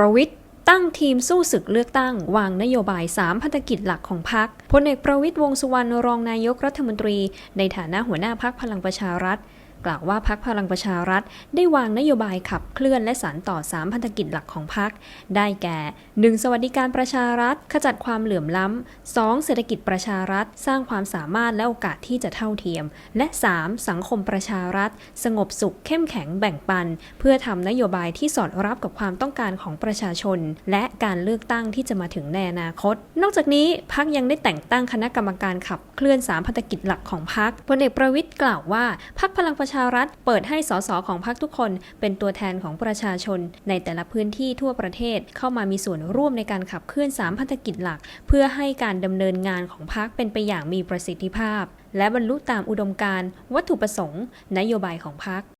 ประวิทย์ตั้งทีมสู้ศึกเลือกตั้ง วางนโยบาย 3 พันธกิจหลักของพรรคพลเอกประวิทย์วงสุวรรณรองนายกรัฐมนตรี ในฐานะหัวหน้าพักพลังประชารัฐ กล่าวว่าพักพลังประชารัฐ ได้วางนโยบายขับเคลื่อนและสานต่อ 3 พันธกิจหลักของพรรคได้แก่ 1. สวัสดิการประชารัฐ ขจัดความเหลื่อมล้ำ 2. เศรษฐกิจประชารัฐ สร้างความสามารถและโอกาสที่จะเท่าเทียม และ 3. สังคมประชารัฐ สงบสุขเข้มแข็งแบ่งปัน เพื่อทำนโยบายที่สอดรับกับความต้องการของประชาชน และการเลือกตั้งที่จะมาถึงในอนาคต นอกจากนี้พักยังได้แต่งตั้งคณะกรรมการขับเคลื่อน3พันธกิจหลักของพักพลเอกประวิตยกล่าวว่าพักพลังประชารัฐ เปิดให้สสของพรรคทุกคนเป็นตัวแทนของประชาชน ในแต่ละพื้นที่ทั่วประเทศเข้ามามีส่วนร่วมในการขับเคลื่อน3พันธกิจหลัก เพื่อให้การดำเนินงานของพรรคเป็นไปอย่างมีประสิทธิภาพ และบรรลุตามอุดมการณ์ วัตถุประสงค์ นโยบายของพรรค